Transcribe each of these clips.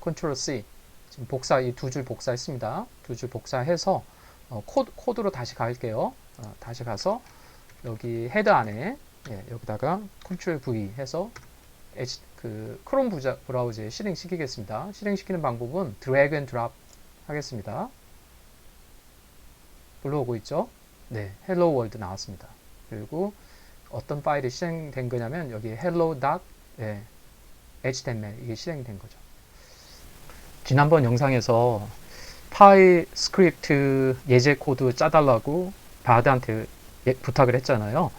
컨트롤 C 지금 복사 이 두 줄 복사했습니다. 두 줄 복사해서 어, 코드, 코드로 다시 갈게요. 어, 다시 가서 여기 헤드 안에 예, 여기다가 컨트롤 V 해서 H, 그 크롬 부자, 브라우저에 실행시키겠습니다. 실행시키는 방법은 드래그 앤 드랍 하겠습니다. 불러오고 있죠? 네, 헬로 월드 나왔습니다. 그리고 어떤 파일이 실행된 거냐면 여기 hello. 예, html 이게 실행된 거죠. 지난번 영상에서 파이 스크립트 예제 코드 짜달라고 바드한테 예- 부탁을 했잖아요.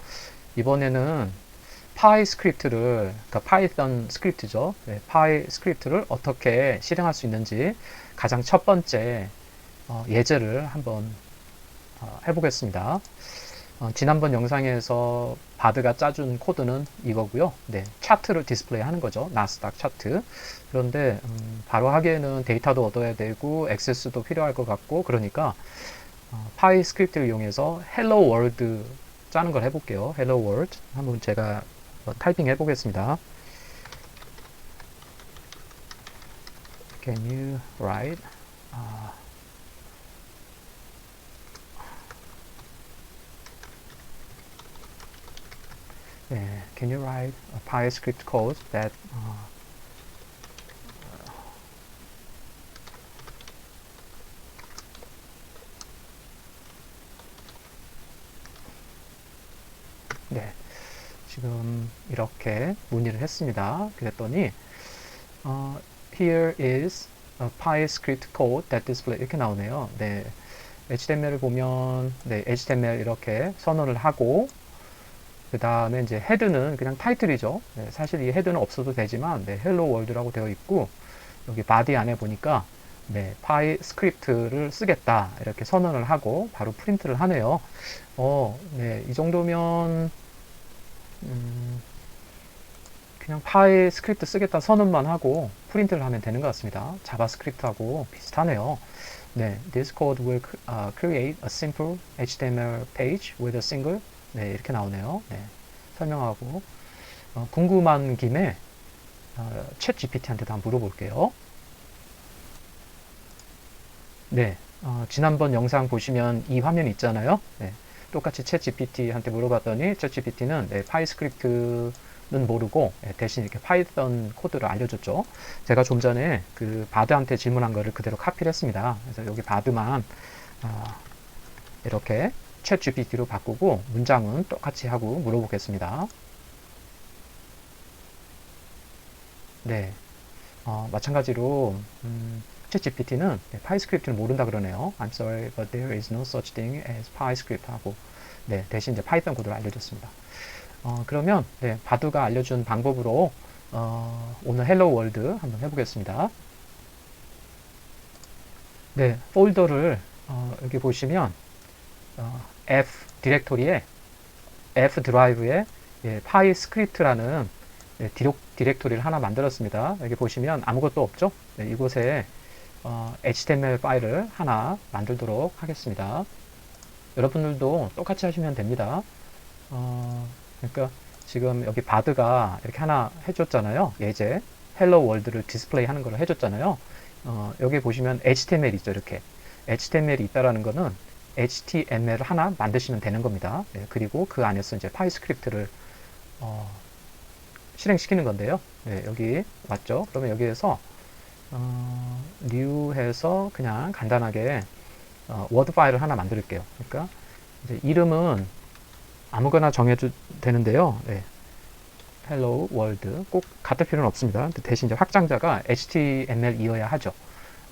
이번에는 파이 스크립트를, 그러니까 파이썬 스크립트죠. 네, 파이 스크립트를 어떻게 실행할 수 있는지 가장 첫 번째 어, 예제를 한번 어, 해보겠습니다. 어, 지난번 영상에서 바드가 짜준 코드는 이거고요. 네, 차트를 디스플레이 하는 거죠. 나스닥 차트. 그런데 음, 바로 하기에는 데이터도 얻어야 되고 액세스도 필요할 것 같고 그러니까 어, 파이 스크립트를 이용해서 헬로 월드 짜는 걸 해볼게요. 헬로 월드 한번 제가 어, 타이핑 해보겠습니다. Can you write? 아, 네, can you write a Py script code that 어, 네, 지금 이렇게 문의를 했습니다. 그랬더니 어, here is a Py script code that display 이렇게 나오네요. 네, HTML을 보면 네, HTML 이렇게 선언을 하고 그 다음에 이제 헤드는 그냥 타이틀이죠. 네, 사실 이 헤드는 없어도 되지만 네, 헬로 월드라고 되어 있고 여기 바디 안에 보니까 네, 파이 스크립트를 쓰겠다 이렇게 선언을 하고 바로 프린트를 하네요. 어, 네, 이 정도면 음, 그냥 파이 스크립트 쓰겠다 선언만 하고 프린트를 하면 되는 것 같습니다. 자바스크립트하고 비슷하네요. 네, this code will uh, create a simple HTML page with a single 네, 이렇게 나오네요. 네, 설명하고 어, 궁금한 김에 어, 챗 GPT한테도 한번 물어볼게요. 네, 어, 지난번 영상 보시면 이 화면 있잖아요. 네, 똑같이 챗 GPT한테 물어봤더니 챗 GPT는 네, 파이 스크립트 는 모르고 네, 대신 이렇게 파이썬 코드를 알려줬죠. 제가 좀 전에 그 바드한테 질문한 거를 그대로 카피를 했습니다. 그래서 여기 바드만 어, 이렇게 챗 GPT로 바꾸고 문장은 똑같이 하고 물어보겠습니다. 네, 어, 마찬가지로 음, 챗 GPT는 네, 파이 스크립트를 모른다 그러네요. I'm sorry, but there is no such thing as PyScript 하고 네, 대신 이제 파이썬 코드를 알려줬습니다. 어, 그러면 네, 바두가 알려준 방법으로 어, 오늘 헬로 월드 한번 해보겠습니다. 네, 폴더를 어, 여기 보시면 어, F 디렉토리에 F 드라이브에 예, 파이 스크립트라는 예, 디록, 디렉토리를 하나 만들었습니다. 여기 보시면 아무것도 없죠? 네, 이곳에 어, HTML 파일을 하나 만들도록 하겠습니다. 여러분들도 똑같이 하시면 됩니다. 어, 그러니까 지금 여기 바드가 이렇게 하나 해줬잖아요. 예제 헬로 월드를 디스플레이 하는 걸 해줬잖아요. 어, 여기 보시면 HTML 있죠. 이렇게 HTML이 있다라는 거는 HTML을 하나 만드시면 되는 겁니다. 네, 그리고 그 안에서 이제 파이 스크립트를 어, 실행시키는 건데요. 네, 여기 왔죠. 그러면 여기에서 어, new 해서 그냥 간단하게 어, 워드 파일을 하나 만들게요. 그러니까 이름은 아무거나 정해도 되는데요. 네. hello world 꼭 같을 필요는 없습니다. 대신 이제 확장자가 HTML이어야 하죠.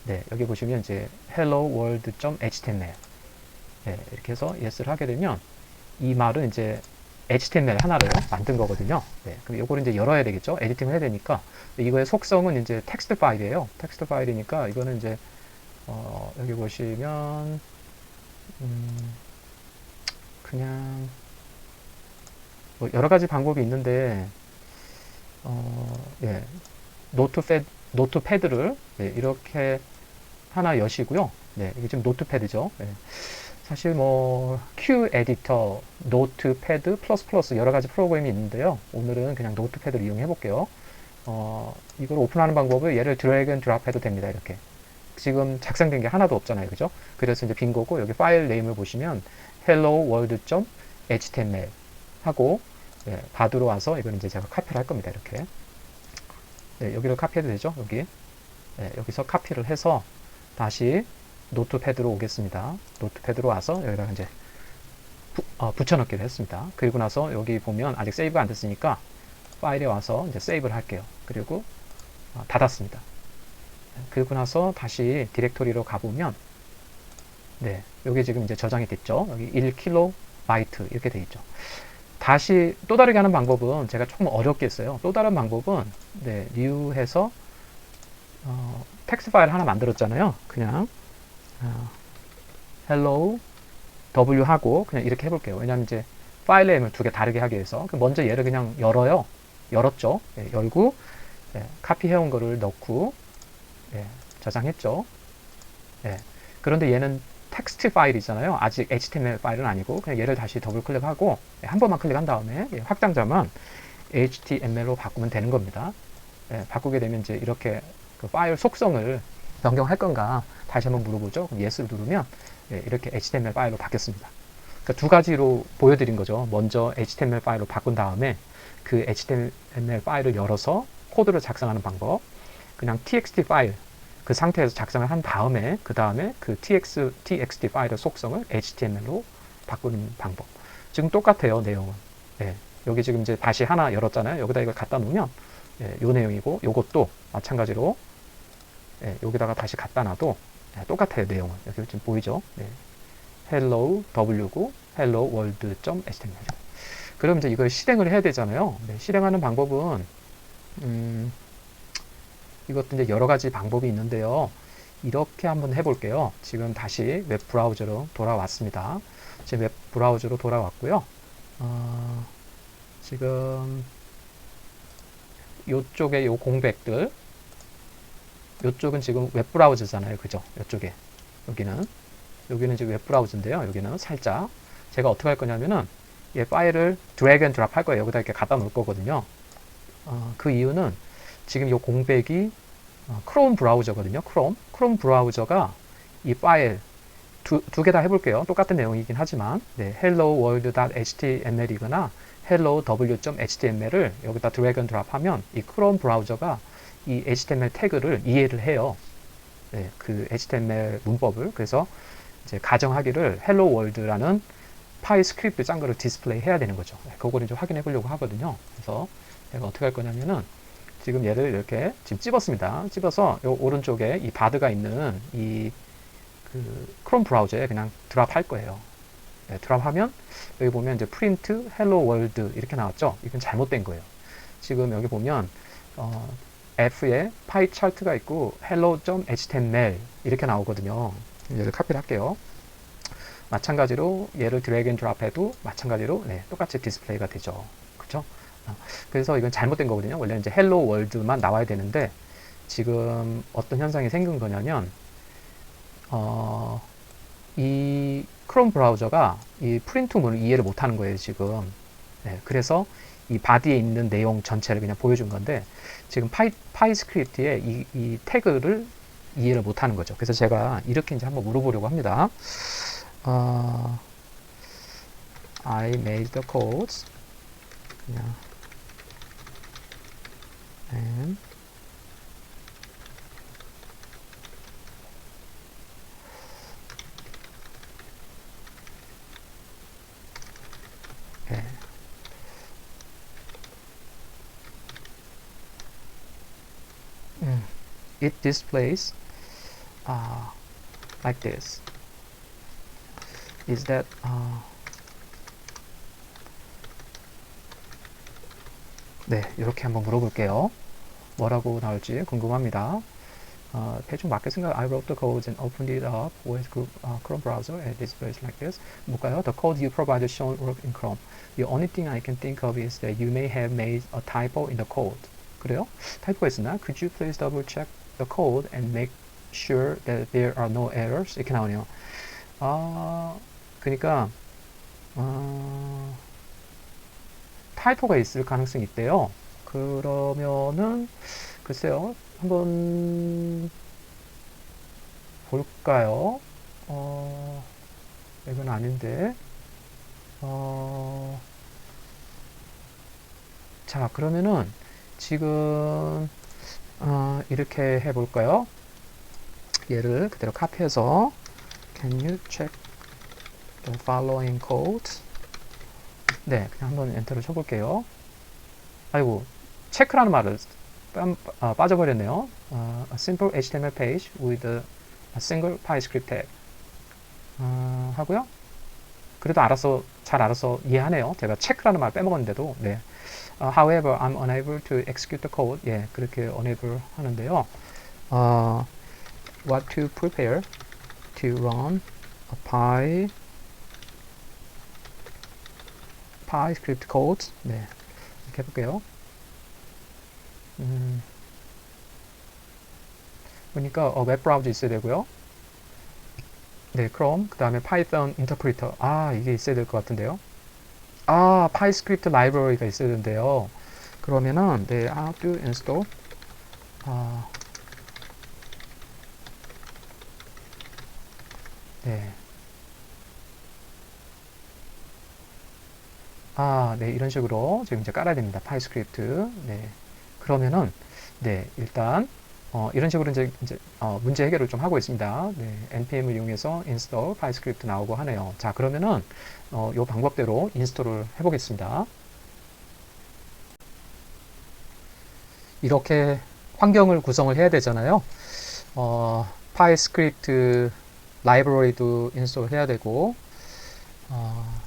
네, 여기 보시면 이제 hello world.html 네, 이렇게 해서 yes를 하게 되면 이 말은 이제 HTML 하나를 만든 거거든요. 네, 그럼 이거를 이제 열어야 되겠죠. 에디팅을 해야 되니까 이거의 속성은 이제 텍스트 파일이에요. 텍스트 파일이니까 이거는 이제 어, 여기 보시면 음, 그냥 뭐 여러 가지 방법이 있는데 어, 예, 노트패드 노트패드를 네, 이렇게 하나 여시고요. 네, 이게 지금 노트패드죠. 네. 사실 뭐 Q 에디터, 노트패드 플러스 플러스 여러 가지 프로그램이 있는데요. 오늘은 그냥 노트패드를 이용해 볼게요. 어, 이걸 오픈하는 방법을 얘를 드래그 앤 드랍 해도 됩니다. 이렇게. 지금 작성된 게 하나도 없잖아요. 그죠? 그래서 이제 빈 거고 여기 파일 네임을 보시면 hello world.html 하고 예, 바드로 와서 이건 이제 제가 카피를 할 겁니다. 이렇게. 네, 여기를 카피해도 되죠? 여기. 네, 여기서 카피를 해서 다시 노트패드로 오겠습니다. 노트패드로 와서 여기다가 이제 부, 어, 붙여넣기를 했습니다. 그리고 나서 여기 보면 아직 세이브가 안 됐으니까 파일에 와서 이제 세이브를 할게요. 그리고 어, 닫았습니다. 그리고 나서 다시 디렉토리로 가보면 네, 여기 지금 이제 저장이 됐죠. 여기 1kB 이렇게 돼 있죠. 다시 또 다르게 하는 방법은 제가 조금 어렵게 했어요. 또 다른 방법은 네, new 해서 어, 텍스트 파일 하나 만들었잖아요. 그냥 어, hello w 하고 그냥 이렇게 해볼게요. 왜냐면 이제 파일 네임을 두 개 다르게 하기 위해서 먼저 얘를 그냥 열어요. 열었죠. 예, 열고 예, 카피해온 거를 넣고 예, 저장했죠. 예, 그런데 얘는 텍스트 파일이잖아요. 아직 HTML 파일은 아니고 그냥 얘를 다시 더블 클릭하고 예, 한 번만 클릭한 다음에 예, 확장자만 HTML로 바꾸면 되는 겁니다. 예, 바꾸게 되면 이제 이렇게 그 파일 속성을 변경할 건가 다시 한번 물어보죠. 그럼 예스를 누르면 예, 이렇게 HTML 파일로 바뀌었습니다. 그러니까 두 가지로 보여드린 거죠. 먼저 HTML 파일로 바꾼 다음에 그 HTML 파일을 열어서 코드를 작성하는 방법. 그냥 txt 파일 그 상태에서 작성을 한 다음에 그 다음에 그 tx, txt 파일의 속성을 HTML로 바꾸는 방법. 지금 똑같아요 내용은. 예, 여기 지금 이제 다시 하나 열었잖아요. 여기다 이걸 갖다 놓으면 예, 요 내용이고 요것도 마찬가지로 예, 여기다가 다시 갖다 놔도 예, 똑같아요 내용은. 여기 지금 보이죠? 예. hello w고 hello world.html. 그럼 이제 이걸 실행을 해야 되잖아요. 네, 실행하는 방법은 음, 이것도 이제 여러 가지 방법이 있는데요. 이렇게 한번 해볼게요. 지금 다시 웹 브라우저로 돌아왔습니다. 지금 웹 브라우저로 돌아왔고요. 어, 지금 요쪽에 요 공백들 요쪽은 지금 웹 브라우저잖아요. 그죠? 요쪽에 여기는 여기는 이제 웹 브라우저인데요. 여기는 살짝 제가 어떻게 할 거냐면은 얘 파일을 드래그 앤 드랍 할 거예요. 여기다 이렇게 갖다 놓을 거거든요. 어, 그 이유는 지금 이 공백이 어, 크롬 브라우저거든요. 크롬. 크롬 브라우저가 이 파일 두 개 다 해볼게요. 똑같은 내용이긴 하지만 네, hello world.html이거나 hello w.html을 여기다 드래그 앤 드랍 하면 이 크롬 브라우저가 이 HTML 태그를 이해를 해요. 네, 그 HTML 문법을. 그래서 이제 가정하기를 hello world라는 파일 스크립트 짠 거를 디스플레이 해야 되는 거죠. 네, 그거를 좀 확인해 보려고 하거든요. 그래서 내가 어떻게 할 거냐면은 지금 얘를 이렇게 지금 찝었습니다. 찝어서 요 오른쪽에 이 바드가 있는 이 그 크롬 브라우저에 그냥 드랍 할 거예요. 네, 드랍 하면 여기 보면 이제 프린트 헬로 월드 이렇게 나왔죠. 이건 잘못된 거예요. 지금 여기 보면 어, F에 파이 차트가 있고 hello.html 이렇게 나오거든요. 얘를 카피를 할게요. 마찬가지로 얘를 드래그 앤 드랍해도 마찬가지로 네, 똑같이 디스플레이가 되죠. 그렇죠? 그래서 이건 잘못된 거거든요. 원래 이제 헬로 월드만 나와야 되는데 지금 어떤 현상이 생긴 거냐면 어, 이 크롬 브라우저가 이 프린트 문을 이해를 못하는 거예요 지금. 네, 그래서 이 바디에 있는 내용 전체를 그냥 보여준 건데 지금 파이, 파이 스크립트에 이, 이 태그를 이해를 못하는 거죠. 그래서 제가 이렇게 이제 한번 물어보려고 합니다. 어, I made the codes. 그냥 and it displays uh, like this is that uh, 네, 이렇게 한번 물어볼게요. 뭐라고 나올지 궁금합니다. 어, 대충 맞게 생각, I wrote the codes and opened it up with group, uh, Chrome browser and displays like this. 뭘까요? The code you provided shown work in Chrome. The only thing I can think of is that you may have made a typo in the code. 그래요? 타이포가 있었나? Could you please double check the code and make sure that there are no errors? 이렇게 나오네요. 아, 그러니까 어, 타이포가 있을 가능성이 있대요. 그러면은 글쎄요. 한번 볼까요? 어, 이건 아닌데. 어, 자, 그러면은 지금 어, 이렇게 해볼까요? 얘를 그대로 카피해서 Can you check the following code? 네, 그냥 한번 엔터를 쳐볼게요. 아이고, 체크라는 말을 빰- 아, 빠져버렸네요. 아, a simple HTML page with a, single PyScript tag. 아, 하고요. 그래도 알아서 잘 알아서 이해하네요. 제가 체크라는 말 빼먹었는데도 네. 아, however, I'm unable to execute the code. 예, 그렇게 unable 하는데요. 어, what to prepare to run a py PyScript code. 네, 이렇게 해볼게요. 음, 보니까 어, 웹 브라우저 있어야 되고요. 네, 그럼 그 다음에 파이썬 인터프리터. 아, 이게 있어야 될 것 같은데요. 아, 파이스크립트 라이브러리가 있어야 되는데요. 그러면은 네, to install 아, 네. 아, 네, 이런 식으로 지금 이제 깔아야 됩니다. 파이스크립트. 네. 그러면은 네, 일단 어, 이런 식으로 이제, 이제 어, 문제 해결을 좀 하고 있습니다. 네, npm을 이용해서 install 파이스크립트 나오고 하네요. 자, 그러면은 어, 요 방법대로 인스톨을 해보겠습니다. 이렇게 환경을 구성을 해야 되잖아요. 어, 파이스크립트 라이브러리도 인스톨 해야 되고 어,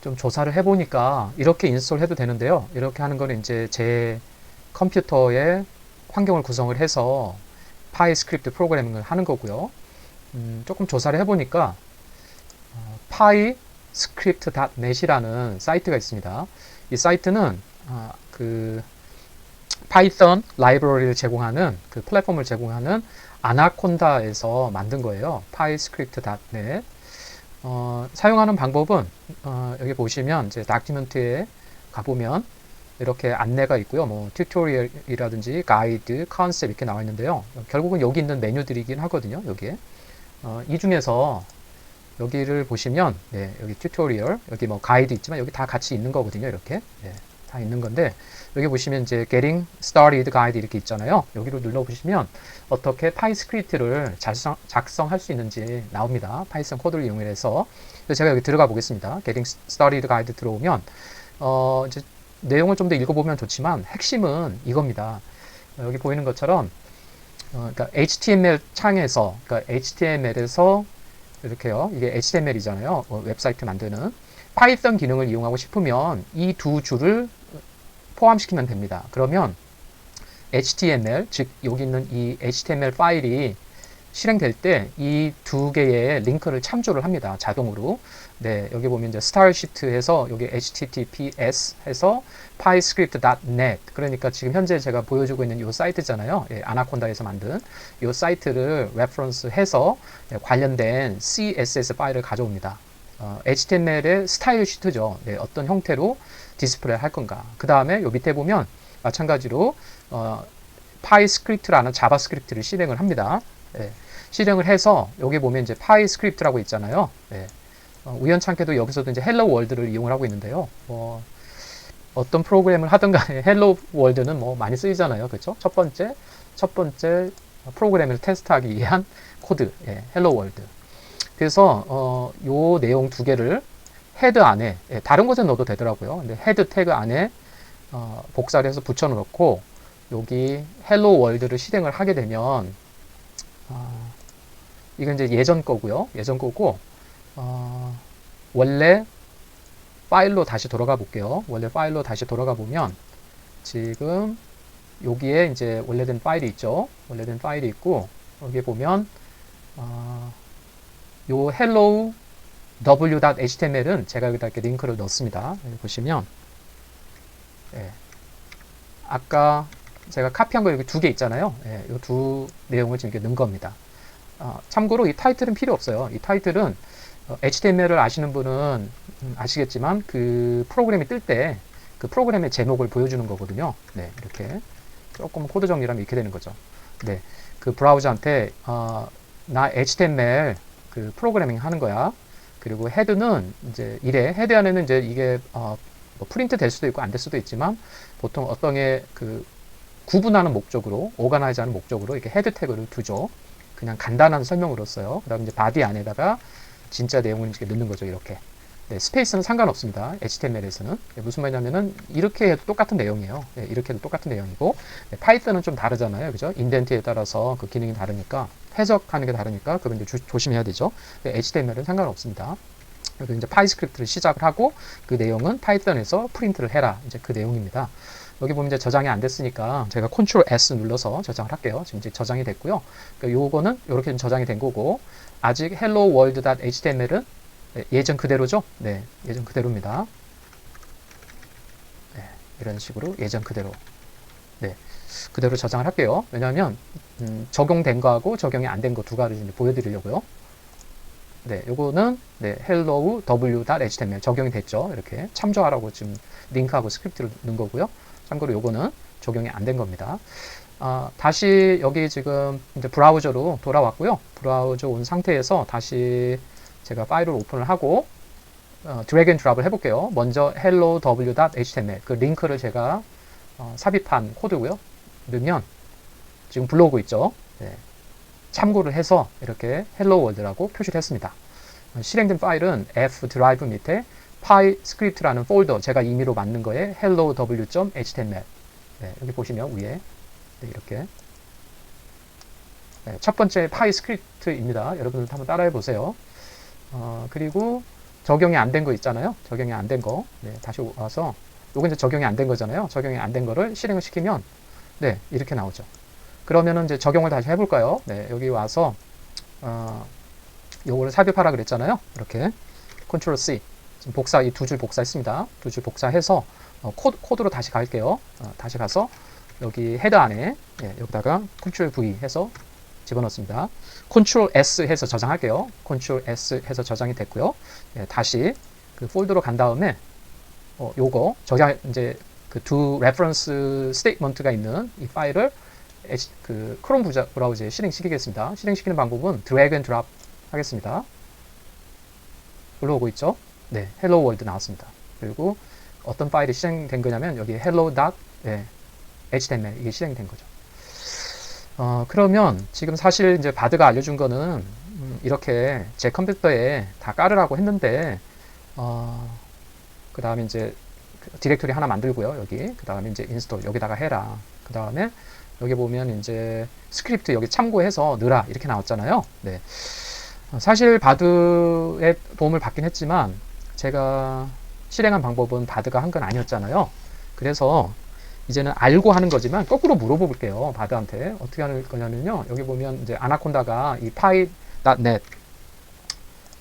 좀 조사를 해보니까 이렇게 인스톨 해도 되는데요. 이렇게 하는 거는 이제 제 컴퓨터에 환경을 구성을 해서 파이 스크립트 프로그래밍을 하는 거고요. 음, 조금 조사를 해보니까 어, pyscript.net이라는 사이트가 있습니다. 이 사이트는 아, 그 파이썬 라이브러리를 제공하는 그 플랫폼을 제공하는 아나콘다에서 만든 거예요. pyscript.net. 어, 사용하는 방법은 어, 여기 보시면 이제 다큐멘트에 가보면 이렇게 안내가 있고요. 뭐 튜토리얼이라든지 가이드, 컨셉 이렇게 나와 있는데요. 결국은 여기 있는 메뉴들이긴 하거든요. 여기에 어, 이 중에서 여기를 보시면 네, 여기 튜토리얼, 여기 뭐 가이드 있지만 여기 다 같이 있는 거거든요. 이렇게 네, 다 있는 건데 여기 보시면 이제 Getting Started Guide 이렇게 있잖아요. 여기로 눌러 보시면 어떻게 파이 스크립트를 작성, 작성할 수 있는지 나옵니다. 파이썬 코드를 이용해서 제가 여기 들어가 보겠습니다. Getting Started Guide 들어오면 어, 이제 내용을 좀 더 읽어보면 좋지만 핵심은 이겁니다. 어, 여기 보이는 것처럼 어, 그러니까 HTML 창에서 그러니까 HTML에서 이렇게요. 이게 HTML이잖아요. 어, 웹사이트 만드는 파이썬 기능을 이용하고 싶으면 이 두 줄을 포함시키면 됩니다. 그러면 HTML 즉 여기 있는 이 HTML 파일이 실행될 때 이 두 개의 링크를 참조를 합니다. 자동으로. 네, 여기 보면 이제 스타일 시트해서 여기 https 해서 pyscript.net 그러니까 지금 현재 제가 보여주고 있는 이 사이트잖아요. 예, 아나콘다에서 만든 이 사이트를 레퍼런스 해서 예, 관련된 CSS 파일을 가져옵니다. 어, HTML의 스타일 시트죠. 네, 어떤 형태로 디스플레이 할 건가. 그 다음에 요 밑에 보면 마찬가지로 어, 파이스크립트라는 자바스크립트를 실행을 합니다. 예, 실행을 해서 여기 보면 이제 파이스크립트라고 있잖아요. 예, 어, 우연찮게도 여기서도 이제 헬로 월드를 이용을 하고 있는데요. 뭐 어떤 프로그램을 하든 간에 헬로 월드는 뭐 많이 쓰이잖아요. 그렇죠? 첫 번째 첫 번째 프로그램을 테스트하기 위한 코드 예, 헬로 월드. 그래서 어, 요 내용 두 개를 헤드 안에 예, 다른 곳에 넣어도 되더라고요. 근데 헤드 태그 안에 어, 복사를 해서 붙여 놓고 여기 헬로 월드를 실행을 하게 되면 어, 이건 이제 예전 거고요. 예전 거고 어, 원래 파일로 다시 돌아가 볼게요. 원래 파일로 다시 돌아가 보면 지금 여기에 이제 원래된 파일이 있죠. 원래된 파일이 있고 여기 보면 어, 요 hello w.html은 제가 여기다 이렇게 링크를 넣습니다. 여기 보시면 예, 아까 제가 카피한 거 여기 두 개 있잖아요. 예, 이두 내용을 지금 이렇게 넣은 겁니다. 어, 참고로 이 타이틀은 필요 없어요. 이 타이틀은 어, HTML을 아시는 분은 음, 아시겠지만 그 프로그램이 뜰 때 그 프로그램의 제목을 보여주는 거거든요. 네, 이렇게 조금 코드 정리하면 이렇게 되는 거죠. 네, 그 브라우저한테 어, 나 HTML 그 프로그래밍 하는 거야. 그리고 헤드는 이제 이래 헤드 안에는 이제 이게 어, 뭐 프린트 될 수도 있고 안 될 수도 있지만 보통 어떤 게그 구분하는 목적으로 오가나이즈 하는 목적으로 이렇게 헤드 태그를 두죠. 그냥 간단한 설명으로써요. 그 다음에 이제 바디 안에다가 진짜 내용을 넣는 거죠. 이렇게. 네, 스페이스는 상관없습니다. HTML에서는 네, 무슨 말이냐면은 이렇게 해도 똑같은 내용이에요. 네, 이렇게 해도 똑같은 내용이고 네, 파이썬은 좀 다르잖아요, 그죠? 인덴트에 따라서 그 기능이 다르니까 해석하는 게 다르니까 그건 이제 조, 조심해야 되죠. 네, HTML은 상관없습니다. 그래서 이제 파이스크립트를 시작을 하고 그 내용은 파이썬에서 프린트를 해라. 이제 그 내용입니다. 여기 보면 이제 저장이 안 됐으니까 제가 컨트롤 S 눌러서 저장을 할게요. 지금 이제 저장이 됐고요. 그러니까 요거는 이렇게 저장이 된 거고 아직 hello world.html은 예전 그대로죠? 네, 예전 그대로입니다. 네, 이런 식으로 예전 그대로. 네, 그대로 저장을 할게요. 왜냐하면 음, 적용된 거하고 적용이 안 된 거 두 가지 보여드리려고요. 네, 요거는 네, hello w.html 적용이 됐죠. 이렇게 참조하라고 지금 링크하고 스크립트를 넣은 거고요. 참고로 요거는 적용이 안 된 겁니다. 아, 다시 여기 지금 이제 브라우저로 돌아왔고요. 브라우저 온 상태에서 다시 제가 파일을 오픈을 하고 어, 드래그 앤 드랍을 해볼게요. 먼저 hello w.html 그 링크를 제가 어, 삽입한 코드고요. 넣으면 지금 불러오고 있죠. 네. 참고를 해서 이렇게 hello world라고 표시를 했습니다. 어, 실행된 파일은 f 드라이브 밑에 파이 스크립트라는 폴더 제가 임의로 만든 거에 hello w.html 네, 여기 보시면 위에 네, 이렇게 네, 첫 번째 파이 스크립트입니다. 여러분들 한번 따라해 보세요. 어, 그리고 적용이 안 된 거 있잖아요. 적용이 안 된 거. 네, 다시 와서 요거 이제 적용이 안 된 거잖아요. 적용이 안 된 거를 실행을 시키면 네, 이렇게 나오죠. 그러면은 이제 적용을 다시 해 볼까요? 네, 여기 와서 어, 요거를 삽입하라 그랬잖아요. 이렇게 컨트롤 C 지금 복사 이 두 줄 복사했습니다. 두 줄 복사해서 어, 코드, 코드로 다시 갈게요. 어, 다시 가서 여기 헤더 안에 예, 여기다가 컨트롤 V 해서 집어넣습니다. 컨트롤 S 해서 저장할게요. 컨트롤 S 해서 저장이 됐고요. 예, 다시 그 폴더로 간 다음에 어, 요거 저장 이제 그 두 레퍼런스 스테이트먼트가 있는 이 파일을 그 크롬 브라우저에 실행시키겠습니다. 실행시키는 방법은 드래그 앤 드랍 하겠습니다. 올라오고 있죠? 네, 헬로 월드 나왔습니다. 그리고 어떤 파일이 실행된 거냐면 여기 hello.html 예, 이게 실행된 거죠. 어, 그러면 지금 사실 이제 바드가 알려준 거는 음, 이렇게 제 컴퓨터에 다 깔으라고 했는데 어, 그 다음에 이제 그 디렉토리 하나 만들고요 여기. 그 다음에 이제 인스톨 여기다가 해라. 그 다음에 여기 보면 이제 스크립트 여기 참고해서 넣으라. 이렇게 나왔잖아요. 네. 어, 사실 바드의 도움을 받긴 했지만 제가 실행한 방법은 바드가 한 건 아니었잖아요. 그래서 이제는 알고 하는 거지만 거꾸로 물어볼게요. 바드한테. 어떻게 하는 거냐면요. 여기 보면 이제 아나콘다가 이 파이.net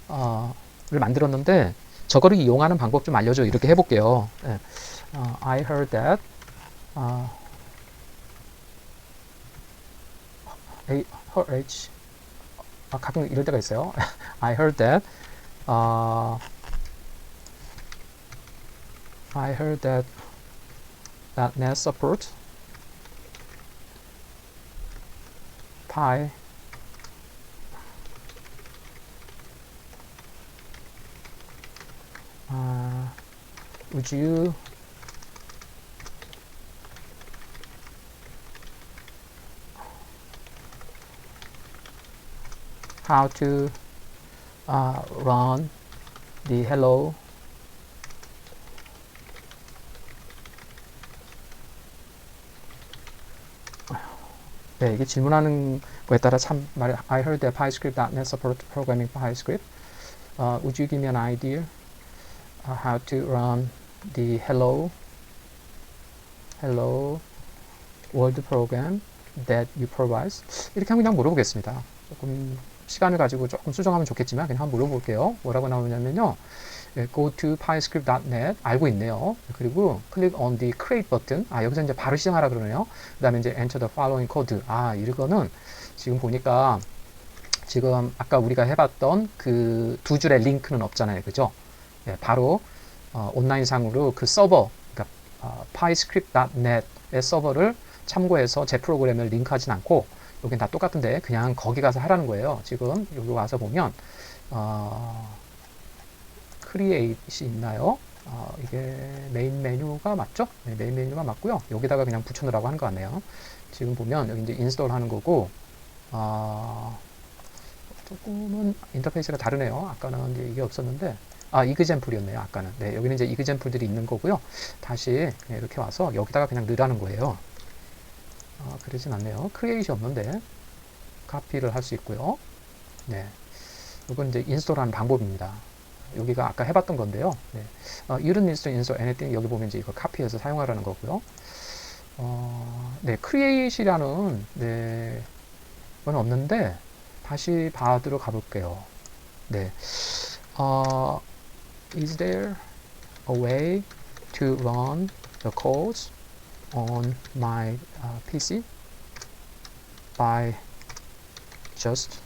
어, 를 만들었는데 저거를 이용하는 방법 좀 알려줘. 이렇게 해볼게요. 네. 어, I heard that 어, A, H 아, 가끔 이럴 때가 있어요. I heard that 어, I heard that .NET support pi uh, would you how to uh, run the hello 네, 이게 질문하는 거에 따라 참 말, I heard that PyScript.NET support programming PyScript. Uh, would you give me an idea uh, how to run the hello hello world program that you provide? 이렇게 한번 그냥 물어보겠습니다. 조금 시간을 가지고 조금 수정하면 좋겠지만 그냥 한번 물어볼게요. 뭐라고 나오냐면요. 예, go to pyscript.net 알고 있네요. 그리고 click on the create 버튼. 아, 여기서 이제 바로 시작하라 그러네요. 그 다음에 이제 enter the following code. 아, 이거는 지금 보니까 지금 아까 우리가 해봤던 그 두 줄의 링크는 없잖아요. 그죠? 예, 바로 어, 온라인상으로 그 서버, 그러니까 어, PyScript.net의 서버를 참고해서 제 프로그램을 링크하진 않고 여긴 다 똑같은데 그냥 거기 가서 하라는 거예요. 지금 여기 와서 보면 어, 크리에이트이 있나요? 어, 이게 메인 메뉴가 맞죠? 네, 메인 메뉴가 맞고요. 여기다가 그냥 붙여놓으라고 하는 것 같네요. 지금 보면 여기 이제 인스톨 하는 거고 어, 조금은 인터페이스가 다르네요. 아까는 이제 이게 없었는데 아 이그젠플이었네요. 아까는 네, 여기는 이제 이그젠플들이 있는 거고요. 다시 이렇게 와서 여기다가 그냥 넣으라는 거예요. 아, 그러진 않네요. 크리에이시 없는데 카피를 할 수 있고요. 네, 이건 이제 인스톨하는 방법입니다. 여기가 아까 해봤던 건데요. 네. 어, you don't need to install anything. 여기 보면 이제 이거 카피해서 사용하라는 거고요. 어, 네, create이라는 네, 건 없는데 다시 받으러 가볼게요. 네, 어, is there a way to run the codes on my uh, PC by just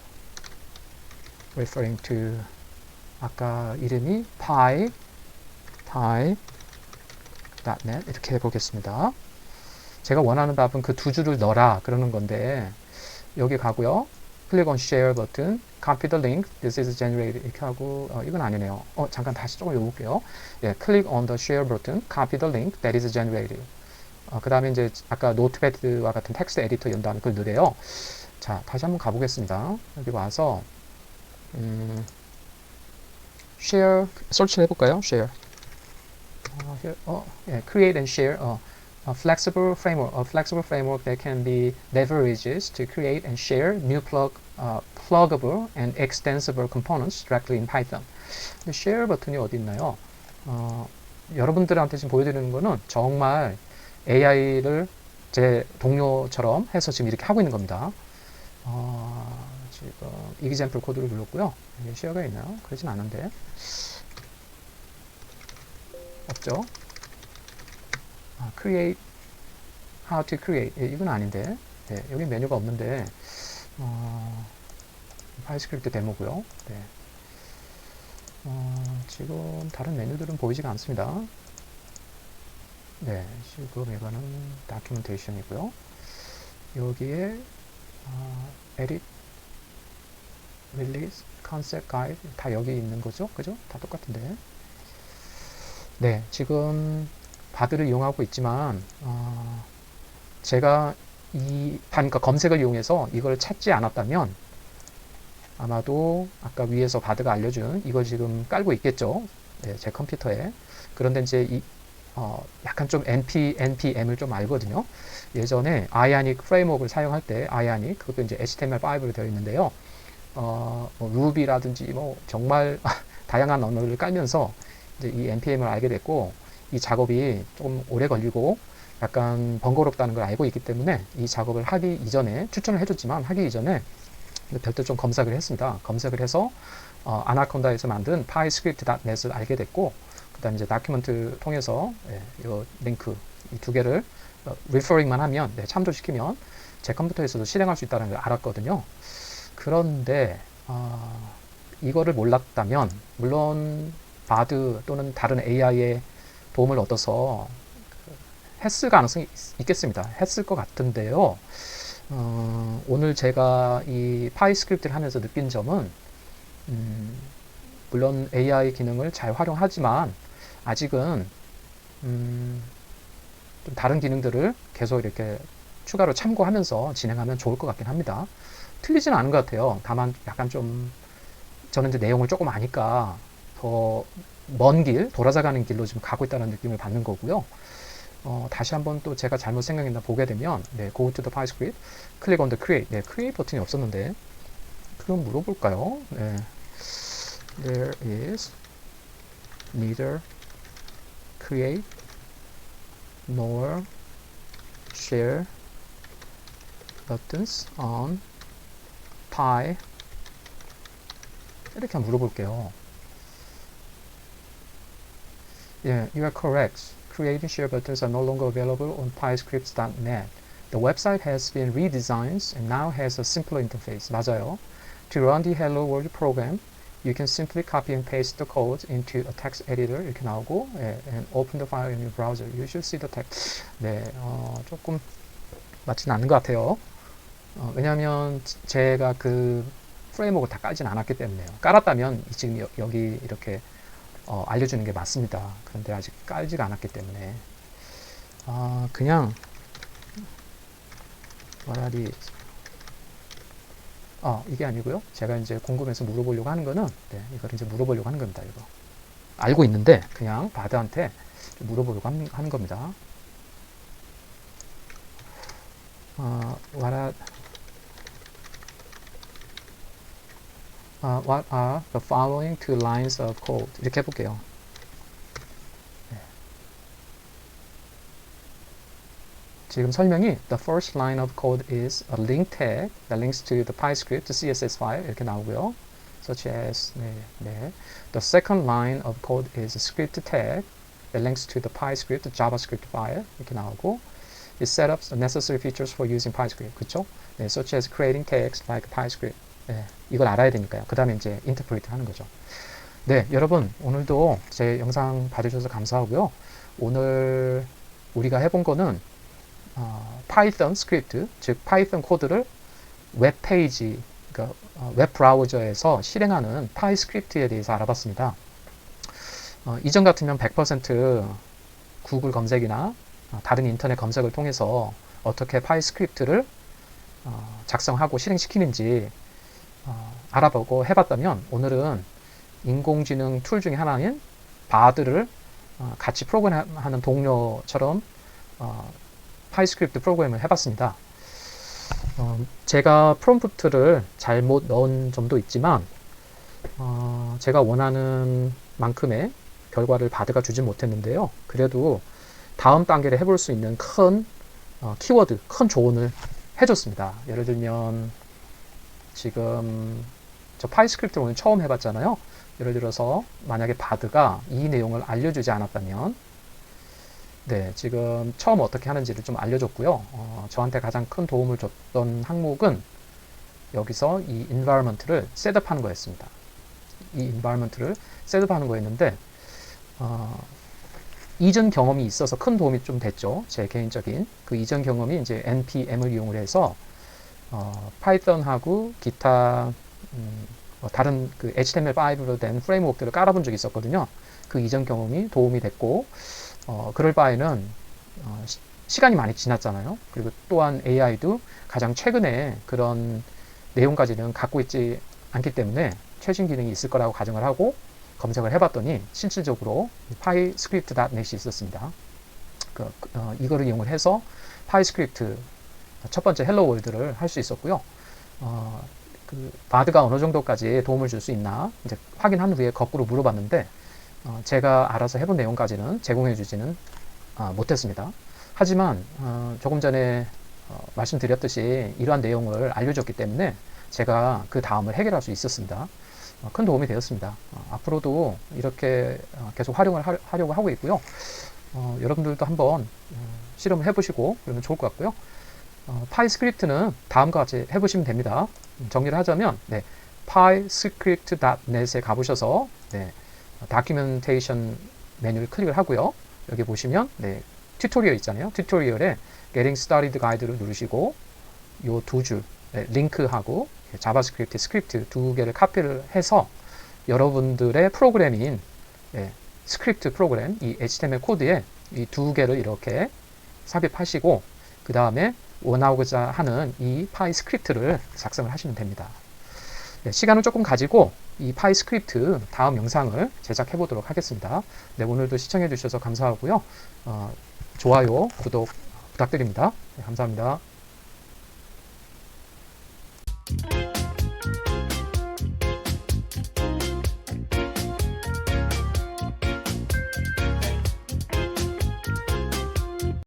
referring to 아까 이름이 py py.net 이렇게 해보겠습니다. 제가 원하는 답은 그 두 줄을 넣어라 그러는 건데 여기 가고요. 클릭 on share 버튼, copy the link, this is generated 이렇게 하고 어, 이건 아니네요. 어 잠깐 다시 조금 읽어볼게요. 예, click on the share 버튼, copy the link that is generated. 어, 그 다음에 이제 아까 노트패드와 같은 텍스트 에디터 연 다음에 그걸 넣으래요. 자 다시 한번 가보겠습니다. 여기 와서 음, share 설치를 해볼까요? share. 어, here, 어, 예, create and share. 어, a flexible framework, a flexible framework that can be leverages to create and share new plug, uh, pluggable and extensible components directly in Python. 근데 share 버튼이 어디 있나요? 어, 여러분들한테 지금 보여드리는 거는 정말 AI를 제 동료처럼 해서 지금 이렇게 하고 있는 겁니다. 어, 지금 example 코드를 눌렀고요. 이게 쉐어가 있나요? 그러진 않은데. 없죠? 아, create, how to create. 예, 이건 아닌데. 네, 여기 메뉴가 없는데, 어, 파이스크립트 데모고요. 네. 어, 지금 다른 메뉴들은 보이지가 않습니다. 네, 지금 이거는 다큐멘테이션이고요. 여기에 어, edit, release, concept guide 다 여기 있는 거죠, 그죠? 다 똑같은데. 네, 지금 바드를 이용하고 있지만 어, 제가 이 그러니까 검색을 이용해서 이걸 찾지 않았다면 아마도 아까 위에서 바드가 알려준 이걸 지금 깔고 있겠죠. 네, 제 컴퓨터에. 그런데 이제 이 어, 약간 좀 NP, NPM을 좀 알거든요. 예전에 아이아닉 프레임워크를 사용할 때 아이아닉 그것도 이제 HTML5로 되어 있는데요. 어, 뭐 루비라든지 뭐 정말 다양한 언어를 깔면서 이제 이 NPM을 알게 됐고 이 작업이 조금 오래 걸리고 약간 번거롭다는 걸 알고 있기 때문에 이 작업을 하기 이전에 추천을 해줬지만 하기 이전에 별도 좀 검색을 했습니다. 검색을 해서 어, 아나콘다에서 만든 PyScript.net을 알게 됐고 그다음 이제 다큐멘트 통해서 예, 이 링크 이 두 개를 어, 리퍼링만 하면 네, 참조시키면 제 컴퓨터에서도 실행할 수 있다는 걸 알았거든요. 그런데 어, 이거를 몰랐다면 물론 바드 또는 다른 AI의 도움을 얻어서 했을 가능성이 있, 겠습니다 했을 것 같은데요. 어, 오늘 제가 이 파이 스크립트를 하면서 느낀 점은 음, 물론 AI 기능을 잘 활용하지만 아직은 음, 좀 다른 기능들을 계속 이렇게 추가로 참고하면서 진행하면 좋을 것 같긴 합니다. 틀리지는 않은 것 같아요. 다만 약간 좀 저는 이제 내용을 조금 아니까 더 먼 길, 돌아서가는 길로 지금 가고 있다는 느낌을 받는 거고요. 어, 다시 한번 또 제가 잘못 생각했나 보게 되면 네, go to the file script, click on the create. 네, create 버튼이 없었는데 그럼 물어볼까요? 네. There is neither create nor share buttons on pie 이렇게 한번 물어볼게요. Yeah, you are correct. Create and share buttons are no longer available on piescripts.net. The website has been redesigned and now has a simpler interface. 맞아요. To run the Hello World program, you can simply copy and paste the code into a text editor 이렇게 나오고 예, and open the file in your browser. You should see the text. 네, 어, 조금 맞지는 않는 것 같아요. 어, 왜냐하면 지- 제가 그 프레임워크를 다 깔진 않았기 때문에요. 깔았다면 이- 지금 여, 기 이렇게 어, 알려주는 게 맞습니다. 그런데 아직 깔지가 않았기 때문에 아, 그냥 말하리 아 이게 아니고요. 제가 이제 궁금해서 물어보려고 하는 거는 네, 이걸 이제 물어보려고 하는 겁니다. 이거 알고 있는데 그냥 바드한테 좀 물어보려고 하는, 하는 겁니다. 어, are uh, what are the following two lines of code 이렇게 해볼게요. 네. 지금 설명이 the first line of code is a link tag that links to the PyScript CSS file 이렇게 나오고요. such as 네, 네. the second line of code is a script tag that links to the PyScript JavaScript file 이렇게 나오고 it set up the necessary features for using PyScript 그쵸? 네, such as creating tags like PyScript 네, 이걸 알아야 되니까요. 그 다음에 이제 인터프리트 하는 거죠. 네, 여러분 오늘도 제 영상 봐주셔서 감사하고요. 오늘 우리가 해본 거는 어, 파이썬 스크립트, 즉 파이썬 코드를 웹 페이지, 그러니까 어, 웹 브라우저에서 실행하는 파이 스크립트에 대해서 알아봤습니다. 어, 이전 같으면 100% 구글 검색이나 어, 다른 인터넷 검색을 통해서 어떻게 파이 스크립트를 어, 작성하고 실행시키는지 어, 알아보고 해봤다면 오늘은 인공지능 툴 중에 하나인 바드를 어, 같이 프로그램하는 동료처럼 어, 파이스크립트 프로그램을 해봤습니다. 어, 제가 프롬프트를 잘못 넣은 점도 있지만 어, 제가 원하는 만큼의 결과를 바드가 주지 못했는데요. 그래도 다음 단계를 해볼 수 있는 큰 어, 키워드, 큰 조언을 해줬습니다. 예를 들면 지금 저 파이 스크립트를 오늘 처음 해봤잖아요. 예를 들어서 만약에 바드가 이 내용을 알려주지 않았다면 네, 지금 처음 어떻게 하는지를 좀 알려줬고요. 어, 저한테 가장 큰 도움을 줬던 항목은 여기서 이 environment를 셋업하는 거였습니다. 이 environment를 셋업하는 거였는데 어, 이전 경험이 있어서 큰 도움이 좀 됐죠. 제 개인적인 그 이전 경험이 이제 npm을 이용을 해서 어, 파이썬하고 기타 음, 뭐 다른 그 HTML5로 된 프레임워크들을 깔아본 적이 있었거든요. 그 이전 경험이 도움이 됐고 어, 그럴 바에는 어, 시, 간이 많이 지났잖아요. 그리고 또한 AI도 가장 최근에 그런 내용까지는 갖고 있지 않기 때문에 최신 기능이 있을 거라고 가정을 하고 검색을 해봤더니 실질적으로 파이스크립트.net이 있었습니다. 그, 어, 이거를 이용을 해서 파이스크립트 첫 번째 헬로 월드를 할 수 있었고요. 어, 그 바드가 어느 정도까지 도움을 줄 수 있나 이제 확인한 후에 거꾸로 물어봤는데 어, 제가 알아서 해본 내용까지는 제공해 주지는 어, 못했습니다. 하지만 어, 조금 전에 어, 말씀드렸듯이 이러한 내용을 알려줬기 때문에 제가 그 다음을 해결할 수 있었습니다. 어, 큰 도움이 되었습니다. 어, 앞으로도 이렇게 어, 계속 활용을 하, 하려고 하고 있고요. 어, 여러분들도 한번 어, 실험을 해보시고 그러면 좋을 것 같고요. 어, 파이 스크립트는 다음과 같이 해보시면 됩니다. 음, 정리를 하자면 네, pyscript.net에 가보셔서 네, 다큐멘테이션 메뉴를 클릭을 하고요. 여기 보시면 네, 튜토리얼 있잖아요. 튜토리얼에 Getting Started 가이드를 누르시고 요 두줄 네, 링크하고 자바스크립트, 스크립트 두 개를 카피를 해서 여러분들의 프로그램인 네, 스크립트 프로그램 이 HTML 코드에 이 두 개를 이렇게 삽입하시고 그 다음에 원하고자 하는 이 파이 스크립트를 작성을 하시면 됩니다. 네, 시간을 조금 가지고 이 파이 스크립트 다음 영상을 제작해 보도록 하겠습니다. 네, 오늘도 시청해 주셔서 감사하고요. 어, 좋아요, 구독 부탁드립니다. 네, 감사합니다.